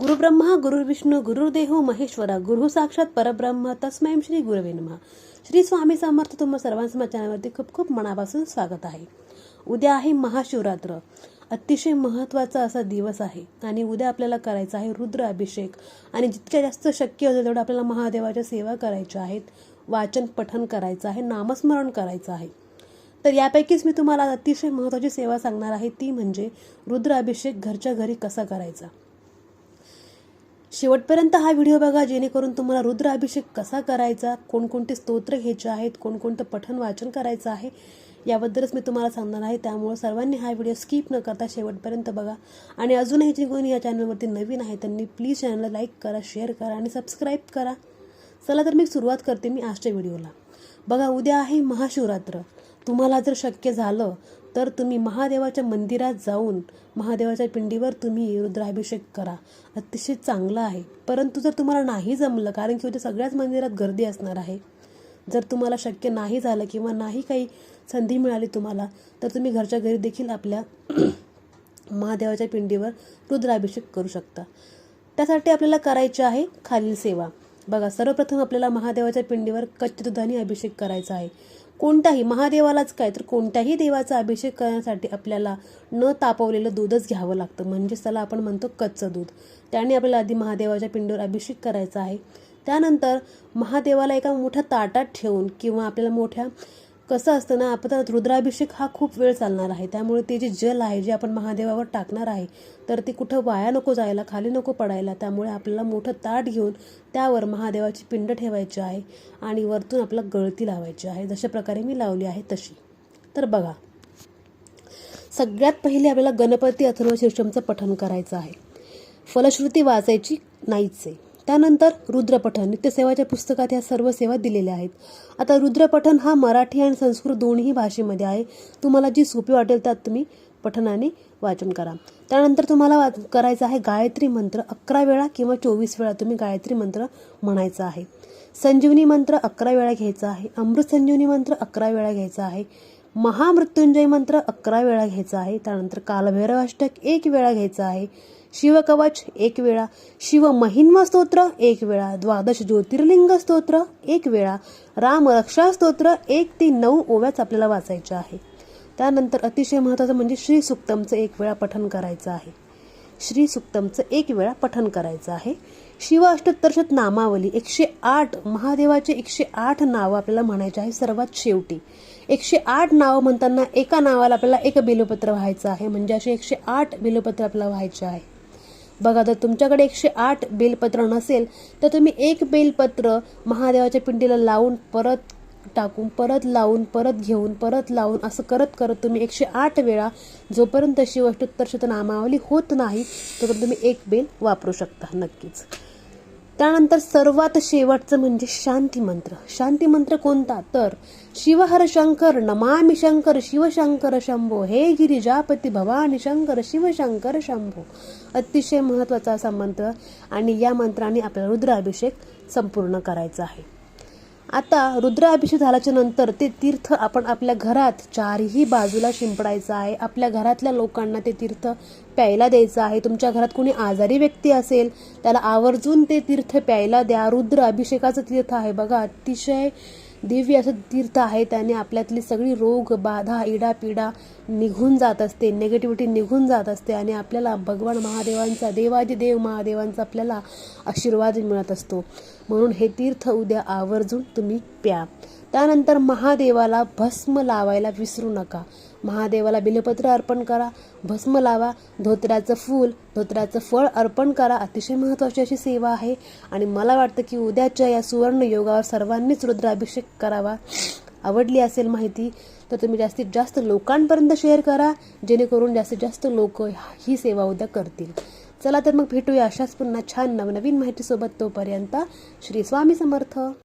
गुरुब्रह्मा गुरुर्विष्णू गुरुर्देहो महेश्वरा गुरु साक्षात परब्रह्म तस्मय श्री गुरुवे नमः. श्री स्वामी समर्थ तुम्हा सर्वांचं माझ्या चॅनलवरती खूप खूप मनापासून स्वागत आहे. उद्या आहे महाशिवरात्र. अतिशय महत्त्वाचा असा दिवस आहे आणि उद्या आपल्याला करायचा आहे रुद्र अभिषेक. आणि जितक्या जास्त शक्य होतं तेवढं आपल्याला महादेवाच्या सेवा करायच्या आहेत. वाचन पठन करायचं आहे नामस्मरण करायचं आहे. तर यापैकीच मी तुम्हाला अतिशय महत्त्वाची सेवा सांगणार आहे ती म्हणजे रुद्र अभिषेक घरच्या घरी कसा करायचा. शेवटपर्यंत हा व्हिडिओ बघा जेणेकरून तुम्हाला रुद्र अभिषेक कसा करायचा कोणकोणते स्तोत्र घ्यायचे आहेत कोणकोणतं पठण वाचन करायचं आहे याबद्दलच मी तुम्हाला सांगणार आहे. त्यामुळं सर्वांनी हा व्हिडिओ स्किप न करता शेवटपर्यंत बघा. आणि अजूनही जे कोणी या चॅनलवरती नवीन आहे त्यांनी प्लीज चॅनलला लाईक करा शेअर करा आणि सबस्क्राईब करा. चला तर मी सुरुवात करते मी आजच्या व्हिडिओला. बघा उद्या आहे महाशिवरात्र. तुम्हाला जर शक्य झालं तर तुम्ही महादेवाच्या मंदिरात जाऊन महादेवाच्या पिंडीवर तुम्ही रुद्राभिषेक करा. अतिशय चांगलं आहे. परंतु जर तुम्हाला नाही जमलं कारण की उद्या सगळ्याच मंदिरात गर्दी असणार आहे. जर तुम्हाला शक्य नाही झालं किंवा नाही काही संधी मिळाली तुम्हाला तर तुम्ही घरच्या घरी देखील आपल्या महादेवाच्या पिंडीवर रुद्राभिषेक करू शकता. त्यासाठी आपल्याला करायची आहे खालील सेवा. बघा सर्वप्रथम आपल्याला महादेवाच्या पिंडीवर कच्च्या दुधाने अभिषेक करायचा आहे. कोणताही महादेवालाच काय तर कोणत्याही देवाचा अभिषेक करण्यासाठी आपल्याला न तापवलेलं दूधच घ्यावं लागतं. म्हणजेच त्याला आपण म्हणतो कच्चं दूध. त्याने आपल्याला आधी महादेवाच्या पिंडीवर अभिषेक करायचा आहे. त्यानंतर महादेवाला एका मोठ्या ताटात ठेवून किंवा आपल्याला मोठ्या कसं असतं ना आपण रुद्राभिषेक हा खूप वेळ चालणार आहे. त्यामुळे ते जे जल आहे जे आपण महादेवावर टाकणार आहे तर ते कुठं वाया नको जायला खाली नको पडायला त्यामुळे आपल्याला मोठं ताट घेऊन त्यावर महादेवाची पिंड ठेवायची आहे आणि वरतून आपल्याला गळती लावायची आहे. जशा प्रकारे मी लावली आहे तशी. तर बघा सगळ्यात पहिले आपल्याला गणपती अथर्व शीर्षमचं पठण करायचं आहे. फलश्रुती वाचायची नाहीच आहे. त्यानंतर रुद्रपठण नित्यसेवाच्या पुस्तकात ह्या सर्व सेवा दिलेल्या आहेत. आता रुद्रपठण हा मराठी आणि संस्कृत दोन्ही भाषेमध्ये आहे. तुम्हाला जी सोपी वाटेल त्यात तुम्ही पठणाने वाचन करा. त्यानंतर तुम्हाला वा करायचं आहे गायत्री मंत्र अकरा वेळा किंवा चोवीस वेळा तुम्ही गायत्री मंत्र म्हणायचा आहे. संजीवनी मंत्र अकरा वेळा घ्यायचा आहे. अमृत संजीवनी मंत्र अकरा वेळा घ्यायचा आहे. महामृत्युंजय मंत्र अकरा वेळा घ्यायचा आहे. त्यानंतर कालभैरवाष्टक एक वेळा घ्यायचा आहे. शिवकवच एक वेळा. शिवमहिन्व स्तोत्र एक वेळा. द्वादश ज्योतिर्लिंग स्तोत्र एक वेळा. राम रक्षा स्तोत्र एक ते नऊ ओव्याच आपल्याला वाचायचे आहे. त्यानंतर अतिशय महत्त्वाचं म्हणजे श्री सुक्तमचं एक वेळा पठन करायचं आहे. श्री सुक्तमचं एक वेळा पठन करायचं आहे. शिव अष्टोत्तरशत नामावली एकशे आठ महादेवाचे एकशे आठ नावं आपल्याला म्हणायचे आहे सर्वात शेवटी. एकशे आठ नावं म्हणताना एका नावाला आपल्याला एक बेलपत्र व्हायचं आहे. म्हणजे असे एकशे आठ बेलपत्र आपल्याला व्हायचे आहे. बघा जर तुमच्याकडे एकशे आठ बेलपत्र नसेल तर तुम्ही एक बेलपत्र महादेवाच्या पिंडीला लावून परत टाकून परत लावून परत घेऊन परत लावून असं करत करत तुम्ही एकशे आठ वेळा जोपर्यंत शिवष्टोत्तर नामावली होत नाही तोपर्यंत तुम्ही एक बेल वापरू शकता नक्कीच. त्यानंतर सर्वात शेवटचं म्हणजे शांती मंत्र. शांती मंत्र कोणता? तर शिवहर शंकर नमामि शंकर शिवशंकर शंभो हे गिरिजापती भवानी शंकर शिवशंकर शंभो. अतिशय महत्त्वाचा असा मंत्र आणि या मंत्राने आपला रुद्राभिषेक संपूर्ण करायचा आहे. आता रुद्राभिषेक झाल्याच्यानंतर ते तीर्थ आपण आपल्या घरात चारही बाजूला शिंपडायचं आहे. आपल्या घरातल्या लोकांना ते तीर्थ प्यायला द्यायचं आहे. तुमच्या घरात कोणी आजारी व्यक्ती असेल त्याला आवर्जून ते तीर्थ प्यायला द्या. रुद्र अभिषेकाचं तीर्थ आहे बघा अतिशय दिव्य असं तीर्थ आहे. त्याने आपल्यातली सगळी रोग बाधा इडापिडा निघून जात असते निगेटिव्हिटी निघून जात असते आणि आपल्याला भगवान महादेवांचा देवादिदेव महादेवांचा आपल्याला आशीर्वाद मिळत असतो. म्हणून हे तीर्थ उद्या आवर्जून तुम्ही प्या. त्यानंतर महादेवाला भस्म लावायला विसरू नका. महादेवाला बिलपत्र अर्पण करा. भस्म लावा. धोत्र्याचं फूल धोत्र्याचं फळ अर्पण करा. अतिशय महत्त्वाची अशी सेवा आहे. आणि मला वाटतं की उद्याच्या या सुवर्ण योगावर सर्वांनीच रुद्राभिषेक करावा. आवडली असेल माहिती तर तुम्ही जास्तीत जास्त लोकांपर्यंत शेअर करा. जेणेकरून जास्तीत जास्त लोक ही सेवा उद्या करतील. चला तर मग भेटूया अशाच पुन्हा छान नवनवीन माहितीसोबत तोपर्यंत श्री स्वामी समर्थ.